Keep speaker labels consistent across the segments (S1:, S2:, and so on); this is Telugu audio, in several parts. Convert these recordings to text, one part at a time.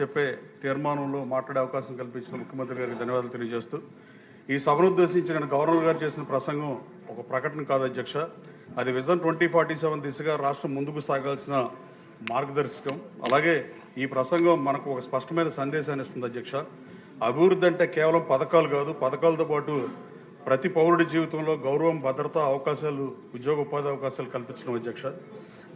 S1: చెప్పే తీర్మానంలో మాట్లాడే అవకాశం కల్పించిన ముఖ్యమంత్రి గారికి ధన్యవాదాలు తెలియజేస్తూ ఈ సభను ఉద్దేశించి నేను గవర్నర్ గారు చేసిన ప్రసంగం ఒక ప్రకటన కాదు అధ్యక్ష. అది విజన్ ట్వంటీ ఫార్టీ సెవెన్ దిశగా రాష్ట్రం ముందుకు సాగాల్సిన మార్గదర్శకం. అలాగే ఈ ప్రసంగం మనకు ఒక స్పష్టమైన సందేశాన్ని ఇస్తుంది అధ్యక్ష. అభివృద్ధి అంటే కేవలం పథకాలు కాదు పథకాలతో పాటు ప్రతి పౌరుడి జీవితంలో గౌరవం భద్రత అవకాశాలు ఉద్యోగ ఉపాధి అవకాశాలు కల్పించడం అధ్యక్ష.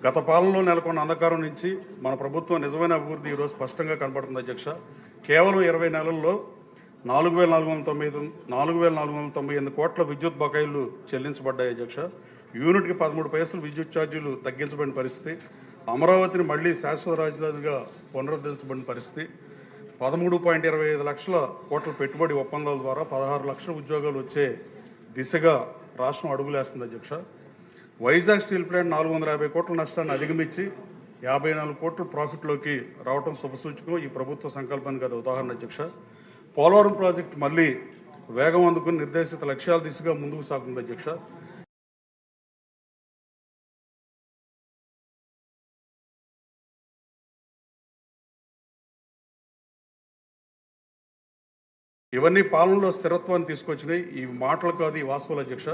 S1: గత పాలనలో నెలకొన్న అంధకారం నుంచి మన ప్రభుత్వం నిజమైన అభివృద్ధి ఈరోజు స్పష్టంగా కనబడుతుంది అధ్యక్ష. కేవలం ఇరవై నెలల్లో నాలుగు వేల నాలుగు వందల తొంభై నాలుగు వేల నాలుగు వందల తొంభై ఎనిమిది కోట్ల విద్యుత్ బకాయిలు చెల్లించబడ్డాయి అధ్యక్ష. యూనిట్కి పదమూడు పైసలు విద్యుత్ ఛార్జీలు తగ్గించబడిన పరిస్థితి. అమరావతిని మళ్ళీ శాశ్వత రాజధానిగా పునరుద్ధరించబడిన పరిస్థితి. పదమూడు పాయింట్ ఇరవై ఐదు లక్షల కోట్ల పెట్టుబడి ఒప్పందాల ద్వారా పదహారు లక్షల ఉద్యోగాలు వచ్చే దిశగా రాష్ట్రం అడుగులేస్తుంది అధ్యక్ష. వైజాగ్ స్టీల్ ప్లాంట్ నాలుగు వందల యాభై కోట్ల నష్టాన్ని అధిగమించి యాభై నాలుగు కోట్ల ప్రాఫిట్లోకి రావడం శుభసూచకం ఈ ప్రభుత్వ సంకల్పానికి అది ఉదాహరణ అధ్యక్ష. పోలవరం ప్రాజెక్టు మళ్ళీ వేగం అందుకుని నిర్దేశిత లక్ష్యాల దిశగా ముందుకు సాగుతుంది అధ్యక్ష. ఇవన్నీ పాలనలో స్థిరత్వాన్ని తీసుకొచ్చినాయి. ఈ మాటలు కాదు ఈ వాస్తవాలు అధ్యక్ష.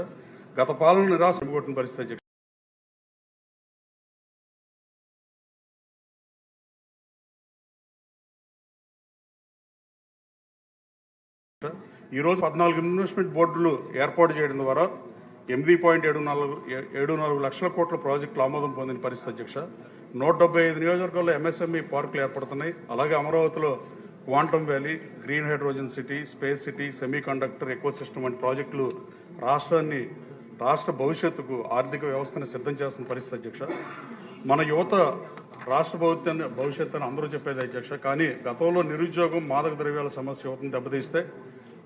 S1: గత పాలన నిరాశ కొట్టిన పరిస్థితి అధ్యక్ష. ఈ రోజు పద్నాలుగు ఇన్వెస్ట్మెంట్ బోర్డులు ఏర్పాటు చేయడం ద్వారా ఎనిమిది పాయింట్ ఏడు నాలుగు ఏడు నాలుగు లక్షల కోట్ల ప్రాజెక్టులు ఆమోదం పొందిన పరిస్థితి అధ్యక్ష. నూట డెబ్బై ఐదు నియోజకవర్గాల్లో ఎంఎస్ఎంఈ పార్కులు ఏర్పడుతున్నాయి. అలాగే అమరావతిలో quantum valley green hydrogen city space city semiconductor వంటి ప్రాజెక్టులు రాష్ట్రాన్ని రాష్ట్ర భవిష్యత్తుకు ఆర్థిక వ్యవస్థను సిద్ధం చేస్తున్న పరిస్థితి అధ్యక్ష. మన యువత రాష్ట్ర భవిత్యాన్ని భవిష్యత్తు అని అందరూ చెప్పేది అధ్యక్ష. కానీ గతంలో నిరుద్యోగం మాదక ద్రవ్యాల సమస్య యువతను దెబ్బతీస్తే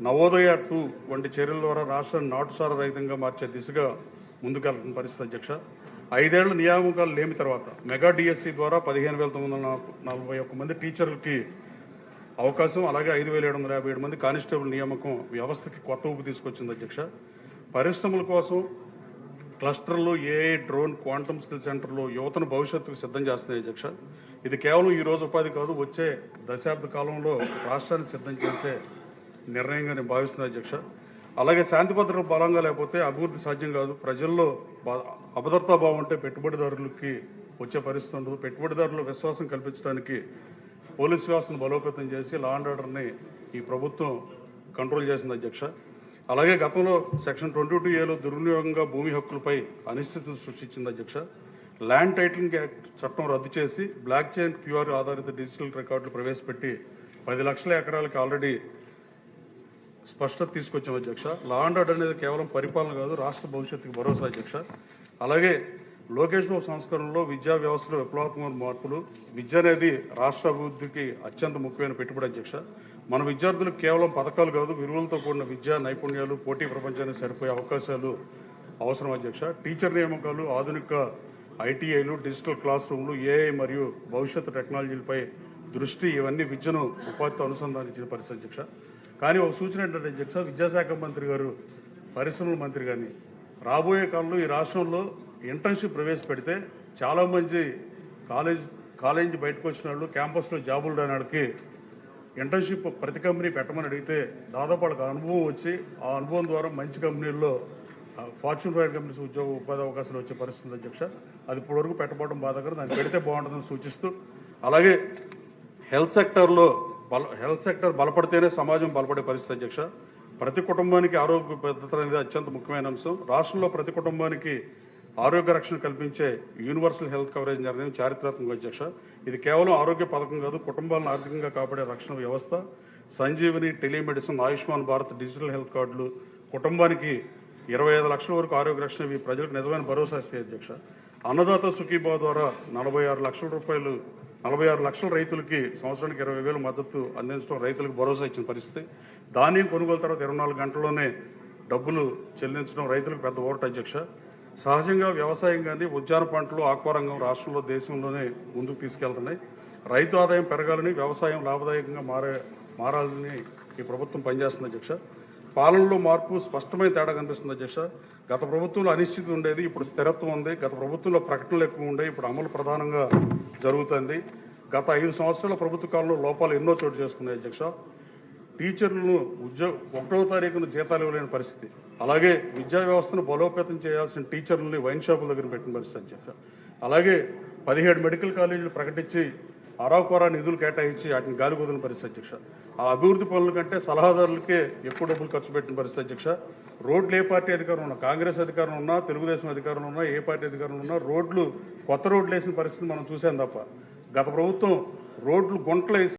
S1: నవోదయ టూ వంటి చర్యల ద్వారా రాష్ట్రాన్ని నాటుసార రహితంగా మార్చే దిశగా ముందుకెళ్తున్న పరిస్థితి అధ్యక్ష. ఐదేళ్ళ నియామకాలు లేని తర్వాత మెగా డిఎస్సి ద్వారా పదిహేను వేల తొమ్మిది వందల నలభై ఒక్క మంది టీచర్లకి అవకాశం అలాగే ఐదు వేల ఏడు వందల యాభై ఏడు మంది కానిస్టేబుల్ నియామకం వ్యవస్థకి కొత్త ఊపు తీసుకొచ్చింది అధ్యక్ష. పరిశ్రమల కోసం క్లస్టర్లు ఏఐ డ్రోన్ క్వాంటమ్ స్కిల్ సెంటర్లు యువతను భవిష్యత్తుకు సిద్ధం చేస్తున్నాయి అధ్యక్ష. ఇది కేవలం ఈ రోజు ఉపాధి కాదు వచ్చే దశాబ్ద కాలంలో రాష్ట్రాన్ని సిద్ధం చేసే నిర్ణయంగా నేను భావిస్తున్నాను అధ్యక్ష. అలాగే శాంతి భద్రతలు బలంగా లేకపోతే అభివృద్ధి సాధ్యం కాదు. ప్రజల్లో బ- అభద్రతా భావం ఉంటే పెట్టుబడిదారులకి వచ్చే పరిస్థితి ఉండదు. పెట్టుబడిదారులు విశ్వాసం కల్పించడానికి పోలీస్ వ్యవస్థను బలోపేతం చేసి లా అండ్ ఆర్డర్ని ఈ ప్రభుత్వం కంట్రోల్ చేసింది అధ్యక్ష. అలాగే గతంలో సెక్షన్ ట్వంటీ టూ ఏలో దుర్వినియోగంగా భూమి హక్కులపై అనిశ్చితిని సృష్టించింది అధ్యక్ష. ల్యాండ్ టైటిలింగ్ యాక్ట్ చట్టం రద్దు చేసి బ్లాక్ చైన్ క్యూఆర్ ఆధారిత డిజిటల్ రికార్డులు ప్రవేశపెట్టి పది లక్షల ఎకరాలకు ఆల్రెడీ స్పష్టత తీసుకొచ్చాం అధ్యక్ష. లా అండ్ ఆర్డర్ అనేది కేవలం పరిపాలన కాదు రాష్ట్ర భవిష్యత్తుకి భరోసా అధ్యక్ష. అలాగే లోకేష్ బాబు సంస్కరణలో విద్యా వ్యవస్థలో విప్లవాత్మక మార్పులు విద్య అనేది రాష్ట్ర అభివృద్ధికి అత్యంత ముఖ్యమైన పెట్టుబడి అధ్యక్ష. మన విద్యార్థులు కేవలం పథకాలు కాదు విలువలతో కూడిన విద్యా నైపుణ్యాలు పోటీ ప్రపంచానికి సరిపోయే అవకాశాలు అవసరం అధ్యక్ష. టీచర్ నియామకాలు ఆధునిక ఐటీఐలు డిజిటల్ క్లాస్ రూమ్లు ఏఐ మరియు భవిష్యత్తు టెక్నాలజీలపై దృష్టి ఇవన్నీ విద్యను ఉపాధితో అనుసంధానించిన పరిస్థితి అధ్యక్ష. కానీ ఒక సూచన ఏంటంటే అధ్యక్ష విద్యాశాఖ మంత్రి గారు పరిశ్రమల మంత్రి కానీ రాబోయే కాలంలో ఈ రాష్ట్రంలో ఇంటర్న్షిప్ ప్రవేశపెడితే చాలా మంది కాలేజ్ కాలేజ్ బయటకు వచ్చిన వాళ్ళు క్యాంపస్లో జాబులు రాని వాళ్ళకి ఇంటర్న్షిప్ ప్రతి కంపెనీ పెట్టమని అడిగితే దాదాపు వాళ్ళకి అనుభవం వచ్చి ఆ అనుభవం ద్వారా మంచి కంపెనీల్లో ఫార్చ్యూన్ ఫైవ్ కంపెనీస్ ఉద్యోగ ఉపాధి అవకాశాలు వచ్చే పరిస్థితి అధ్యక్ష అది ఇప్పటివరకు పెట్టబోవడం బాధాకరం. దాన్ని పెడితే బాగుంటుందని సూచిస్తూ అలాగే హెల్త్ సెక్టర్లో బల హెల్త్ సెక్టర్ బలపడితేనే సమాజం బలపడే పరిస్థితి అధ్యక్ష ప్రతి కుటుంబానికి ఆరోగ్య భద్రత అనేది అత్యంత ముఖ్యమైన అంశం. రాష్ట్రంలో ప్రతి కుటుంబానికి ఆరోగ్య రక్షణ కల్పించే యూనివర్సల్ హెల్త్ కవరేజ్ నిర్ణయం చారిత్రాత్మక అధ్యక్ష. ఇది కేవలం ఆరోగ్య పథకం కాదు కుటుంబాలను ఆర్థికంగా కాపాడే రక్షణ వ్యవస్థ. Sanjeevani telemedicine Ayushman Bharat digital health కార్డులు కుటుంబానికి ఇరవై ఐదు లక్షల వరకు ఆరోగ్య రక్షణ ఇవి ప్రజలకు నిజమైన భరోసా ఇస్తాయి అధ్యక్ష. అన్నదాత సుఖీభావ ద్వారా నలభై ఆరు లక్షల రూపాయలు నలభై ఆరు లక్షల రైతులకి సంవత్సరానికి ఇరవై వేలు మద్దతు అందించడం రైతులకు భరోసా ఇచ్చిన పరిస్థితి. ధాన్యం కొనుగోలు తర్వాత ఇరవై నాలుగు గంటల్లోనే డబ్బులు చెల్లించడం రైతులకు పెద్ద ఓరట అధ్యక్ష. సహజంగా వ్యవసాయం కానీ ఉద్యాన పంటలు ఆక్వారంగం రాష్ట్రంలో దేశంలోనే ముందుకు తీసుకెళ్తున్నాయి. రైతు ఆదాయం పెరగాలని వ్యవసాయం లాభదాయకంగా మారే మారాలని ఈ ప్రభుత్వం పనిచేస్తుంది అధ్యక్ష. పాలనలో మార్పు స్పష్టమైన తేడా కనిపిస్తుంది అధ్యక్ష. గత ప్రభుత్వంలో అనిశ్చితి ఉండేది ఇప్పుడు స్థిరత్వం ఉంది. గత ప్రభుత్వంలో ప్రకటనలు ఎక్కువ ఉండే ఇప్పుడు అమలు ప్రధానంగా జరుగుతుంది. గత ఐదు సంవత్సరాల ప్రభుత్వ కాలంలో లోపాలు ఎన్నో చోటు చేసుకున్నాయి అధ్యక్ష. టీచర్లను ఉద్యోగ ఒకటో తారీఖున జీతాలు ఇవ్వలేని పరిస్థితి. అలాగే విద్యా వ్యవస్థను బలోపేతం చేయాల్సిన టీచర్లని వైన్ షాపుల దగ్గర పెట్టిన పరిస్థితి అధ్యక్ష అలాగే పదిహేడు మెడికల్ కాలేజీలు ప్రకటించి అరాకొరా నిధులు కేటాయించి వాటిని గాలి పరిస్థితి అధ్యక్ష. ఆ అభివృద్ధి పనుల కంటే సలహాదారులకే ఎక్కువ డబ్బులు ఖర్చు పెట్టిన పరిస్థితి అధ్యక్ష. రోడ్లు ఏ పార్టీ అధికారం ఉన్నా కాంగ్రెస్ అధికారం ఉన్నా తెలుగుదేశం అధికారం ఉన్నా ఏ పార్టీ అధికారం ఉన్నా రోడ్లు కొత్త రోడ్లు వేసిన పరిస్థితి మనం చూసాం తప్ప. గత ప్రభుత్వం రోడ్లు గుంటలు వేసి